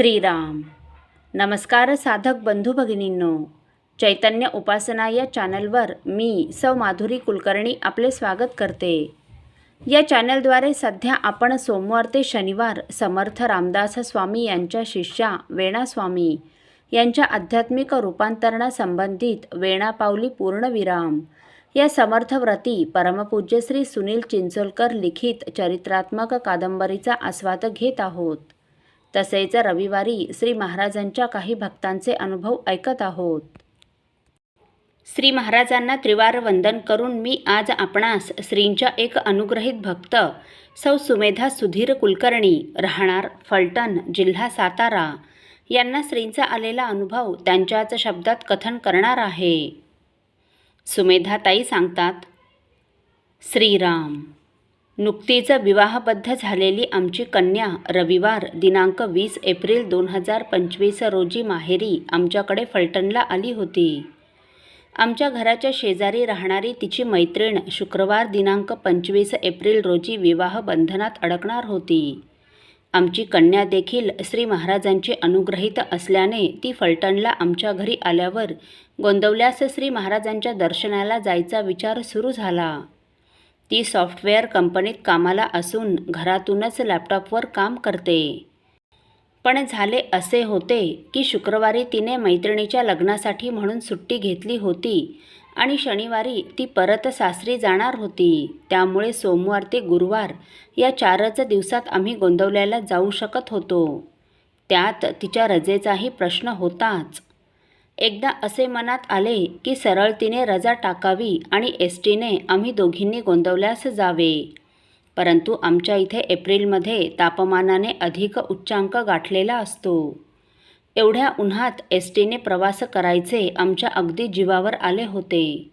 श्रीराम. नमस्कार साधक बंधू भगिनींनो. चैतन्य उपासना या चॅनलवर मी सौ माधुरी कुलकर्णी आपले स्वागत करते. या चॅनलद्वारे सध्या आपण सोमवार ते शनिवार समर्थ रामदास स्वामी यांच्या शिष्या वेणास्वामी यांच्या आध्यात्मिक रूपांतरणासंबंधित वेणापावली पूर्णविराम या समर्थव्रती परमपूज्य श्री सुनील चिंचोलकर लिखित चरित्रात्मक कादंबरीचा आस्वाद घेत आहोत. तसेच रविवारी श्री महाराजांच्या काही भक्तांचे अनुभव ऐकत आहोत. श्री महाराजांना त्रिवार वंदन करून मी आज आपणास श्रींच्या एक अनुग्रहित भक्त सौ सुमेधा सुधीर कुलकर्णी राहणार फलटण जिल्हा सातारा यांना श्रींचा आलेला अनुभव त्यांच्याच शब्दात कथन करणार आहे. सुमेधाताई सांगतात श्रीराम. नुकतीच विवाहबद्ध झालेली आमची कन्या रविवार दिनांक वीस एप्रिल दोन हजार पंचवीस रोजी माहेरी आमच्याकडे फलटणला आली होती. आमच्या घराच्या शेजारी राहणारी तिची मैत्रीण शुक्रवार दिनांक पंचवीस एप्रिल रोजी विवाह बंधनात अडकणार होती. आमची कन्या देखील श्री महाराजांची अनुग्रहित असल्याने ती फलटणला आमच्या घरी आल्यावर गोंदवल्यास श्री महाराजांच्या दर्शनाला जायचा विचार सुरू झाला. ती सॉफ्टवेअर कंपनीत कामाला असून घरातूनच लॅपटॉपवर काम करते. पण झाले असे होते की शुक्रवारी तिने मैत्रिणीच्या लग्नासाठी म्हणून सुट्टी घेतली होती आणि शनिवारी ती परत सासरी जाणार होती. त्यामुळे सोमवार ते गुरुवार या चारच दिवसात आम्ही गोंदवल्याला जाऊ शकत होतो. त्यात तिच्या रजेचाही प्रश्न होताच. एकदा असे मनात आले की सरळ तिने रजा टाकावी आणि एस टीने आम्ही दोघींनी गोंदवल्यास जावे. परंतु आमच्या इथे एप्रिलमध्ये तापमानाने अधिक उच्चांक गाठलेला असतो. एवढ्या उन्हात एस टीने प्रवास करायचे आमच्या अगदी जीवावर आले होते.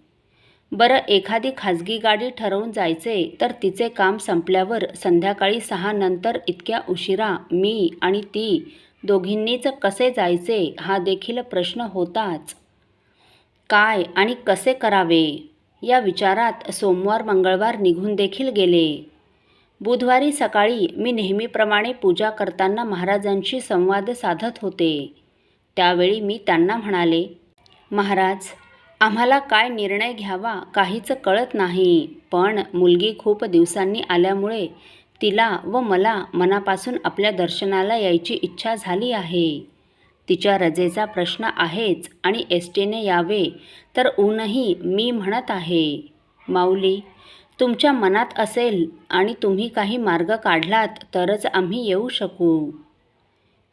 बरं एखादी खाजगी गाडी ठरवून जायचे तर तिचे काम संपल्यावर संध्याकाळी सहा नंतर इतक्या उशिरा मी आणि ती दोघींनीच कसे जायचे हा देखील प्रश्न होताच. काय आणि कसे करावे? या विचारात सोमवार मंगळवार निघून देखील गेले. बुधवारी सकाळी मी नेहमीप्रमाणे पूजा करताना महाराजांशी संवाद साधत होते. त्यावेळी मी त्यांना म्हणाले महाराज आम्हाला काय निर्णय घ्यावा काहीच कळत नाही. पण मुलगी खूप दिवसांनी आल्यामुळे तिला व मला मनापासून आपल्या दर्शनाला यायची इच्छा झाली आहे. तिच्या रजेचा प्रश्न आहेच आणि एस टीने यावे तर ऊनही मी म्हणत आहे. माऊली तुमच्या मनात असेल आणि तुम्ही काही मार्ग काढलात तरच आम्ही येऊ शकू.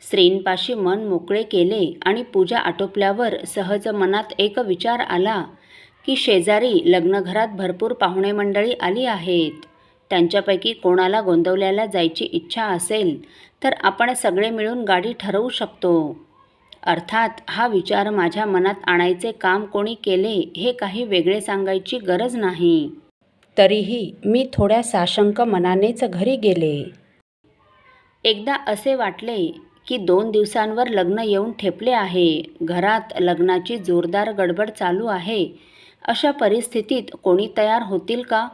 श्रींपाशी मन मोकळे केले आणि पूजा आटोपल्यावर सहज मनात एक विचार आला की शेजारी लग्नघरात भरपूर पाहुणे मंडळी आली आहेत. त्यांच्यापैकी कोणाला गोंदवल्याला जायची इच्छा असेल तर आपण सगळे मिळून गाडी ठरवू शकतो. अर्थात हा विचार माझ्या मनात आणायचे काम कोणी केले हे काही वेगळे सांगायची गरज नाही. तरीही मी थोड्या साशंक मनानेच घरी गेले. एकदा असे वाटले की दोन दिवसांवर लग्न येऊन ठेपले आहे घरात लग्नाची जोरदार गडबड चालू आहे. अशा परिस्थितीत कोणी तयार होतील का?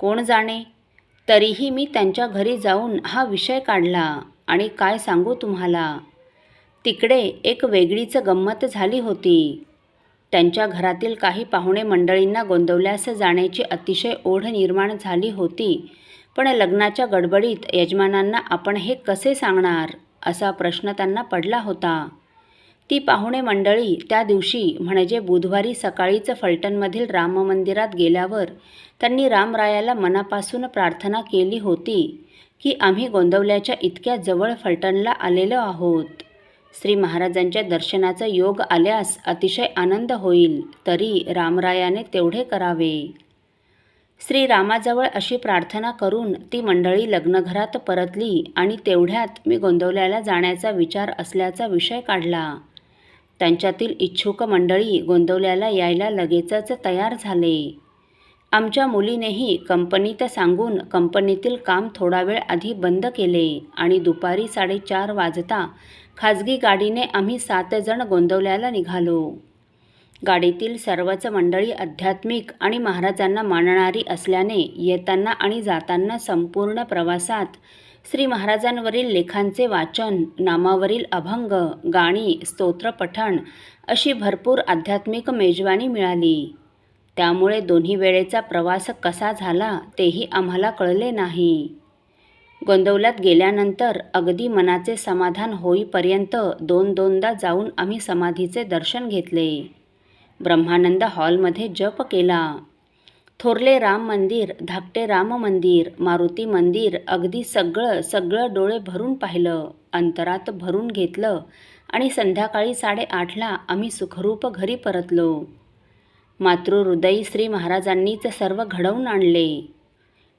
कोण जाणे? तरीही मी त्यांच्या घरी जाऊन हा विषय काढला आणि काय सांगू तुम्हाला? तिकडे एक वेगळीच गंमत झाली होती. त्यांच्या घरातील काही पाहुणे मंडळींना गोंदवल्यास जाण्याची अतिशय ओढ निर्माण झाली होती. पण लग्नाच्या गडबडीत यजमानांना आपण हे कसे सांगणार? असा प्रश्न त्यांना पडला होता. ती पाहुणे मंडळी त्या दिवशी म्हणजे बुधवारी सकाळीच फलटणमधील राम मंदिरात गेल्यावर त्यांनी रामरायाला मनापासून प्रार्थना केली होती की आम्ही गोंदवल्याच्या इतक्या जवळ फलटणला आलेलो आहोत. श्री महाराजांच्या दर्शनाचा योग आल्यास अतिशय आनंद होईल तरी रामरायाने तेवढे करावे. श्रीरामाजवळ अशी प्रार्थना करून ती मंडळी लग्नघरात परतली आणि तेवढ्यात मी गोंदवल्याला जाण्याचा विचार असल्याचा विषय काढला. त्यांच्यातील इच्छुक मंडळी गोंदवल्याला यायला लगेचच तयार झाले. आमच्या मुलीनेही कंपनीत सांगून कंपनीतील काम थोडा वेळ आधी बंद केले आणि दुपारी साडेचार वाजता खाजगी गाडीने आम्ही सातजण गोंदवल्याला निघालो. गाडीतील सर्वच मंडळी आध्यात्मिक आणि महाराजांना मानणारी असल्याने येताना आणि जाताना संपूर्ण प्रवासात श्री महाराजांवरील लेखांचे वाचन नामावरील अभंग गाणी स्तोत्रपठण अशी भरपूर आध्यात्मिक मेजवानी मिळाली. त्यामुळे दोन्ही वेळेचा प्रवास कसा झाला तेही आम्हाला कळले नाही. गोंदवल्यात गेल्यानंतर अगदी मनाचे समाधान होईपर्यंत दोन दोनदा जाऊन आम्ही समाधीचे दर्शन घेतले. ब्रह्मानंद हॉलमध्ये जप केला. थोरले राम मंदिर धाकटे राम मंदिर मारुती मंदिर अगदी सगळं सगळं डोळे भरून पाहिलं अंतरात भरून घेतलं आणि संध्याकाळी साडेआठला आम्ही सुखरूप घरी परतलो. मातृहृदयी श्री महाराजांनीच सर्व घडवून आणले.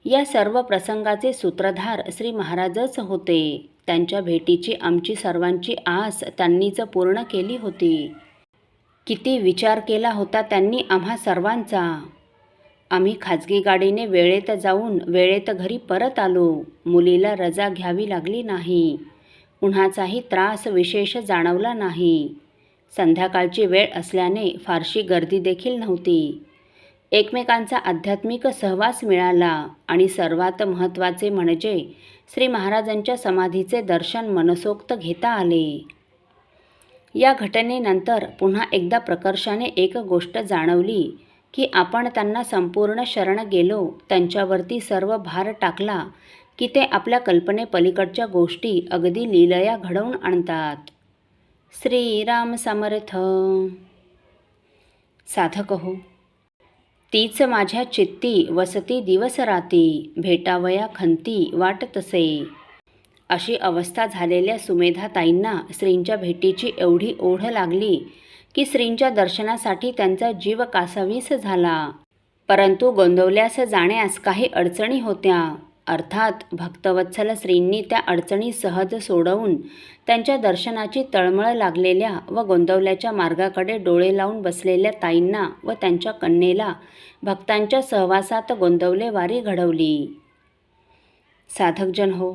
या सर्व प्रसंगाचे सूत्रधार श्री महाराजच होते. त्यांच्या भेटीची आमची सर्वांची आस त्यांनीच पूर्ण केली होती. किती विचार केला होता त्यांनी आम्हा सर्वांचा. आम्ही खाजगी गाडीने वेळेत जाऊन वेळेत घरी परत आलो. मुलीला रजा घ्यावी लागली नाही. उन्हाचाही त्रास विशेष जाणवला नाही. संध्याकाळची वेळ असल्याने फारशी गर्दी देखील नव्हती. एकमेकांचा आध्यात्मिक सहवास मिळाला आणि सर्वात महत्त्वाचे म्हणजे श्री महाराजांच्या समाधीचे दर्शन मनसोक्त घेता आले. या घटनेनंतर पुन्हा एकदा प्रकर्षाने एक गोष्ट जाणवली. की आपण त्यांना संपूर्ण शरण गेलो त्यांच्यावरती सर्व भार टाकला की ते आपल्या कल्पनेपलीकडच्या गोष्टी अगदी लीलया घडवून आणतात. श्रीराम समर्थ. साधक हो तीच माझ्या चित्ती वसती दिवस राती भेटावया खंती वाट तसे. अशी अवस्था झालेल्या सुमेधाताईंना श्रींच्या भेटीची एवढी ओढ लागली की श्रींच्या दर्शनासाठी त्यांचा जीव कासावीस झाला. परंतु गोंदवल्यास जाण्यास काही अडचणी होत्या. अर्थात भक्तवत्सल श्रींनी त्या अडचणी सहज सोडवून त्यांच्या दर्शनाची तळमळ लागलेल्या व गोंदवल्याच्या मार्गाकडे डोळे लावून बसलेल्या ताईंना व त्यांच्या कन्येला भक्तांच्या सहवासात गोंदवले वारी घडवली. साधकजन हो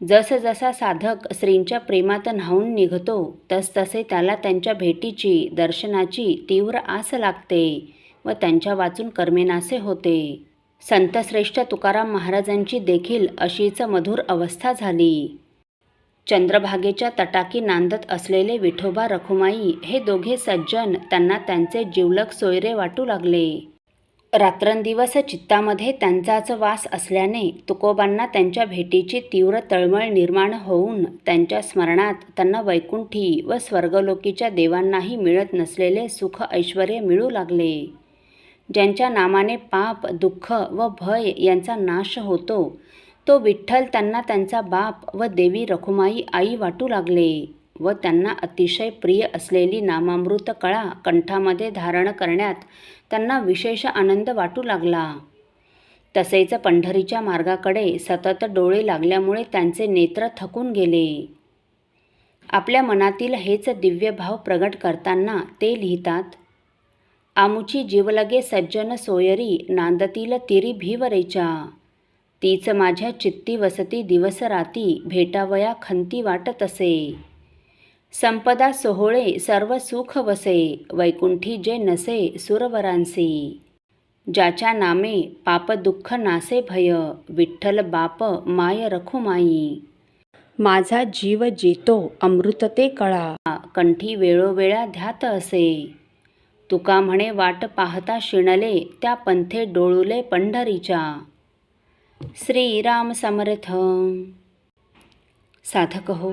जसजसा साधक श्रींच्या प्रेमात न्हावून निघतो तसतसे त्याला त्यांच्या भेटीची दर्शनाची तीव्र आस लागते व त्यांच्या वाचून कर्मेनासे होते. संतश्रेष्ठ तुकाराम महाराजांची देखील अशीच मधुर अवस्था झाली. चंद्रभागेच्या तटाकी नांदत असलेले विठोबा रखुमाई हे दोघे सज्जन त्यांना त्यांचे जिवलक सोयरे वाटू लागले. रात्रंदिवस चित्तामध्ये त्यांचाच वास असल्याने तुकोबांना त्यांच्या भेटीची तीव्र तळमळ निर्माण होऊन त्यांच्या स्मरणात त्यांना वैकुंठी व स्वर्गलोकीच्या देवांनाही मिळत नसलेले सुख ऐश्वर मिळू लागले. ज्यांच्या नामाने पाप दुःख व भय यांचा नाश होतो तो विठ्ठल त्यांना त्यांचा बाप व देवी रखुमाई आई वाटू लागले. व त्यांना अतिशय प्रिय असलेली नामामृत कळा कंठामध्ये धारण करण्यात त्यांना विशेष आनंद वाटू लागला. तसेच पंढरीच्या मार्गाकडे सतत डोळे लागल्यामुळे त्यांचे नेत्र थकून गेले. आपल्या मनातील हेच दिव्य भाव प्रगट करताना ते लिहितात आमुची जीवलगे सज्जन सोयरी नांदतील तिरी भीवरेच्या. तीच माझ्या चित्ती वसती दिवस राती भेटावया खंती वाटत असे संपदा सोहळे सर्व सुख वसे वैकुंठी जे नसे सुरवरांसी. ज्याच्या नामे पाप दुःख नासे भय विठ्ठल बाप माय रखुमाई माझा जीव जेतो अमृत ते कळा. कंठी वेळोवेळा ध्यात असे. तुका म्हणे वाट पाहता शिणले त्या पंथे डोळुले पंढरीच्या. श्रीराम समर्थ. साधक हो.